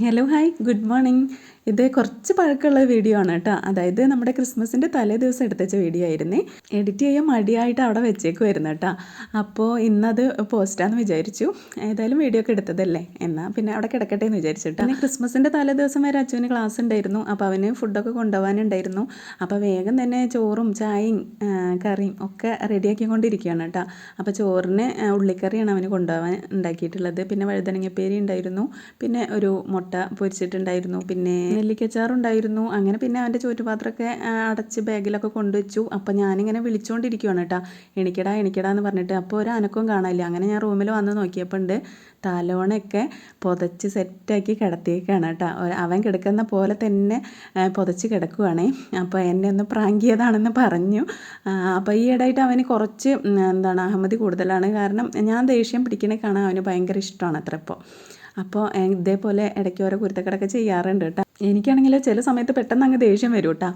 Hello hi good morning ഇത് കുറച്ച് പഴക്കമുള്ള വീഡിയോ ആണ് കേട്ടോ. അതായത് നമ്മുടെ ക്രിസ്മസിന്റെ തലേ ദിവസം എടുത്തുവെച്ച വീഡിയോ ആയിരുന്നേ. എഡിറ്റ് ചെയ്യാൻ മടിയായിട്ട് അവിടെ വെച്ചേക്കുമായിരുന്നു കേട്ടോ. അപ്പോൾ ഇന്നത് പോസ്റ്റാന്ന് വിചാരിച്ചു. ഏതായാലും വീഡിയോ ഒക്കെ എടുത്തതല്ലേ? എന്നാൽ പിന്നെ അവിടെ കിടക്കട്ടെ എന്ന് വിചാരിച്ചിട്ട് പിന്നെ ക്രിസ്മസിന്റെ തലേ ദിവസം വരെ അച്ഛന് ക്ലാസ് ഉണ്ടായിരുന്നു. അപ്പോൾ അവന് ഫുഡൊക്കെ കൊണ്ടുപോകാനുണ്ടായിരുന്നു. അപ്പോൾ വേഗം തന്നെ ചോറും ചായയും കറിയും ഒക്കെ റെഡിയാക്കിക്കൊണ്ടിരിക്കുകയാണ് കേട്ടോ. അപ്പോൾ ചോറിന് ഉള്ളിക്കറിയാണ് അവന് കൊണ്ടുപോകാൻ ഉണ്ടാക്കിയിട്ടുള്ളത്. പിന്നെ വഴുതനങ്ങപ്പേരി ഉണ്ടായിരുന്നു. പിന്നെ ഒരു പൊരിച്ചിട്ടുണ്ടായിരുന്നു. പിന്നെ നെല്ലിക്കച്ചാറുണ്ടായിരുന്നു. അങ്ങനെ പിന്നെ അവന്റെ ചോറ്റുപാത്രമൊക്കെ അടച്ച് ബാഗിലൊക്കെ കൊണ്ടുവച്ചു. അപ്പോൾ ഞാനിങ്ങനെ വിളിച്ചുകൊണ്ടിരിക്കുവാണ് കേട്ടോ. എണിക്കടാ എണിക്കടാ എന്ന് പറഞ്ഞിട്ട്. അപ്പോൾ ഒരു അനക്കവും കാണാനില്ല. അങ്ങനെ ഞാൻ റൂമിൽ വന്ന് നോക്കിയപ്പോൾ ഉണ്ട് തലോണയൊക്കെ പുതച്ച് സെറ്റാക്കി കിടത്തിയേക്കാണ് കേട്ടോ. അവൻ കിടക്കുന്ന പോലെ തന്നെ പുതച്ച് കിടക്കുവാണേ. അപ്പോൾ എന്നെ ഒന്ന് പ്രാങ്കിയതാണെന്ന് പറഞ്ഞു. അപ്പോൾ ഈ ഇടയായിട്ട് അവന് കുറച്ച് എന്താണ് അഹമ്മതി കൂടുതലാണ്. കാരണം ഞാൻ ദേഷ്യം പിടിക്കണേ കാണാൻ അവന് ഭയങ്കര ഇഷ്ടമാണ് അത്ര ഇപ്പോൾ. അപ്പോൾ ഇതേപോലെ ഇടയ്ക്ക് ഓരോ കുരുത്തക്കേടൊക്കെ ചെയ്യാറുണ്ട് കേട്ടോ. എനിക്കാണെങ്കിൽ ചില സമയത്ത് പെട്ടെന്ന് അങ്ങ് ദേഷ്യം വരും കേട്ടോ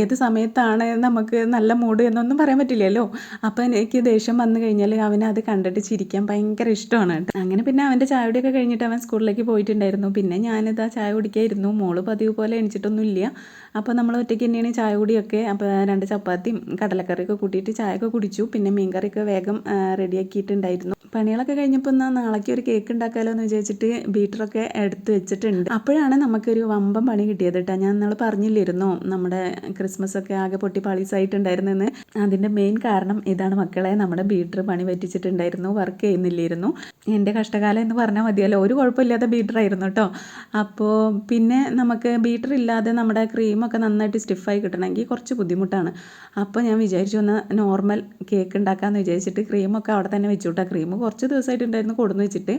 ഏത് സമയത്താണ് നമുക്ക് നല്ല മൂഡ് എന്നൊന്നും പറയാൻ പറ്റില്ലല്ലോ. അപ്പോൾ എനിക്ക് ദേഷ്യം വന്നു കഴിഞ്ഞാൽ അവന് അത് കണ്ടിട്ട് ചിരിക്കാൻ ഭയങ്കര ഇഷ്ടമാണ് കേട്ടോ. അങ്ങനെ പിന്നെ അവന്റെ ചായ കുടിയൊക്കെ കഴിഞ്ഞിട്ട് അവൻ സ്കൂളിലേക്ക് പോയിട്ടുണ്ടായിരുന്നു. പിന്നെ ഞാനിത് ആ ചായ കുടിക്കായിരുന്നു. മോൾ പതിവ് പോലെ എണിച്ചിട്ടൊന്നുമില്ല. അപ്പോൾ നമ്മൾ ഒറ്റയ്ക്ക് തന്നെയാണ് ചായ കുടിയൊക്കെ അപ്പോൾ രണ്ട് ചപ്പാത്തിയും കടലക്കറിയൊക്കെ കൂട്ടിയിട്ട് ചായയൊക്കെ കുടിച്ചു. പിന്നെ മീൻകറിയൊക്കെ വേഗം റെഡിയാക്കിയിട്ടുണ്ടായിരുന്നു. പണികളൊക്കെ കഴിഞ്ഞപ്പോൾ നാളേക്ക് ഒരു കേക്ക് ഉണ്ടാക്കാമല്ലോ എന്ന് വിചാരിച്ചിട്ട് ബീറ്ററൊക്കെ എടുത്ത് വെച്ചിട്ടുണ്ട്. അപ്പോഴാണ് നമുക്കൊരു വമ്പൻ പണി കിട്ടിയത് കേട്ടോ ഞാൻ നിങ്ങൾ പറഞ്ഞില്ലായിരുന്നു നമ്മുടെ ക്രിസ്മസ് ഒക്കെ ആകെ പൊട്ടി പാളീസായിട്ടുണ്ടായിരുന്നെന്ന് അതിന്റെ മെയിൻ കാരണം ഇതാണ് മക്കളെ നമ്മുടെ ബീറ്റർ പണി പറ്റിച്ചിട്ടുണ്ടായിരുന്നു വർക്ക് ചെയ്യുന്നില്ലായിരുന്നു എന്റെ കഷ്ടകാലം എന്ന് പറഞ്ഞാൽ മതിയല്ലോ ഒരു കുഴപ്പമില്ലാത്ത ബീറ്ററായിരുന്നു കേട്ടോ അപ്പോൾ പിന്നെ നമുക്ക് ബീറ്റർ ഇല്ലാതെ നമ്മുടെ ക്രീമൊക്കെ നന്നായിട്ട് സ്റ്റിഫായി കിട്ടണമെങ്കിൽ കുറച്ച് ബുദ്ധിമുട്ടാണ്. അപ്പോൾ ഞാൻ വിചാരിച്ചു ഒന്ന് നോർമൽ കേക്ക് ഉണ്ടാക്കാമെന്ന് വിചാരിച്ചിട്ട് ക്രീമൊക്കെ അവിടെ തന്നെ വെച്ചു കേട്ടോ ക്രീം കുറച്ച് ദിവസമായിട്ടുണ്ടായിരുന്നു കൊടുന്ന് വെച്ചിട്ട്.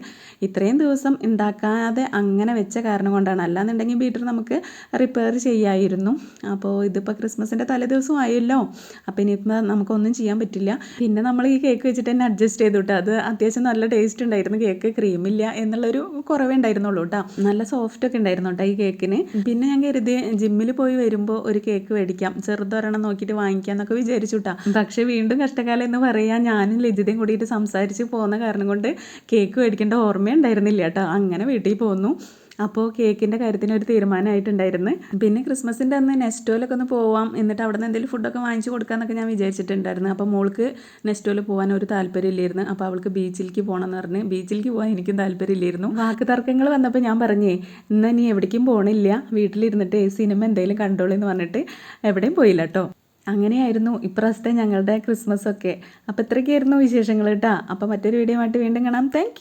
ഇത്രയും ദിവസം ഉണ്ടാക്കാതെ അങ്ങനെ വെച്ച കാരണം കൊണ്ടാണ്. അല്ലാന്നുണ്ടെങ്കിൽ ബീറ്റർ നമുക്ക് റിപ്പയർ ചെയ്യായിരുന്നു. അപ്പോൾ ഇതിപ്പോൾ ക്രിസ്മസിന്റെ തലേ ദിവസം ആയല്ലോ അപ്പോൾ ഇനിയിപ്പോൾ നമുക്കൊന്നും ചെയ്യാൻ പറ്റില്ല. പിന്നെ നമ്മൾ ഈ കേക്ക് വെച്ചിട്ട് തന്നെ അഡ്ജസ്റ്റ് ചെയ്തു കേട്ടോ അത് അത്യാവശ്യം നല്ല ടേസ്റ്റ് ഉണ്ടായിരുന്നു. കേക്ക് ക്രീമില്ല എന്നുള്ളൊരു കുറവേ ഉണ്ടായിരുന്നുള്ളൂ കേട്ടോ നല്ല സോഫ്റ്റ് ഒക്കെ ഉണ്ടായിരുന്നു കേട്ടോ ഈ കേക്കിന് പിന്നെ ഞാൻ കരുതി ജിമ്മിൽ പോയി വരുമ്പോൾ ഒരു കേക്ക് മേടിക്കാം. ചെറുതൊരെണ്ണം നോക്കിയിട്ട് വാങ്ങിക്കാം എന്നൊക്കെ വിചാരിച്ചു കേട്ടോ പക്ഷേ വീണ്ടും കഷ്ടകാലം എന്ന് പറയാൻ ഞാനും ലജിതയും കൂടിയിട്ട് സംസാരിച്ച് പോകുന്ന കാരണം കൊണ്ട് കേക്ക് മേടിക്കേണ്ട ഓർമ്മയുണ്ടായിരുന്നില്ല കേട്ടോ അങ്ങനെ വീട്ടിൽ പോന്നു. അപ്പോൾ കേക്കിന്റെ കാര്യത്തിന് ഒരു തീരുമാനമായിട്ടുണ്ടായിരുന്നു. പിന്നെ ക്രിസ്മസിന്റെ അന്ന് നെസ്റ്റോയിലൊക്കെ ഒന്ന് പോവാം എന്നിട്ട് അവിടെ നിന്ന് എന്തെങ്കിലും ഫുഡൊക്കെ വാങ്ങിച്ച് കൊടുക്കാമെന്നൊക്കെ ഞാൻ വിചാരിച്ചിട്ടുണ്ടായിരുന്നു. അപ്പോൾ മോൾക്ക് നെസ്റ്റോയിൽ പോകാൻ ഒരു താല്പര്യമില്ലായിരുന്നു. അപ്പോൾ അവൾക്ക് ബീച്ചിലേക്ക് പോകണം എന്ന് പറഞ്ഞ് ബീച്ചിലേക്ക് പോകാൻ എനിക്കും താല്പര്യമില്ലായിരുന്നു. വാക്ക് തർക്കങ്ങൾ വന്നപ്പോൾ ഞാൻ പറഞ്ഞേ ഇന്ന് നീ എവിടേക്കും പോകണില്ല വീട്ടിലിരുന്നിട്ട് സിനിമ എന്തെങ്കിലും കണ്ടോളൂ എന്ന് പറഞ്ഞിട്ട് എവിടെയും പോയില്ല കേട്ടോ അങ്ങനെയായിരുന്നു ഇപ്രാവശ്യത്തെ ഞങ്ങളുടെ ക്രിസ്മസ് ഒക്കെ. അപ്പോൾ ഇത്രയ്ക്കായിരുന്നു വിശേഷങ്ങൾ കേട്ടോ അപ്പോൾ മറ്റൊരു വീഡിയോ ആയിട്ട് വീണ്ടും കാണാം. താങ്ക്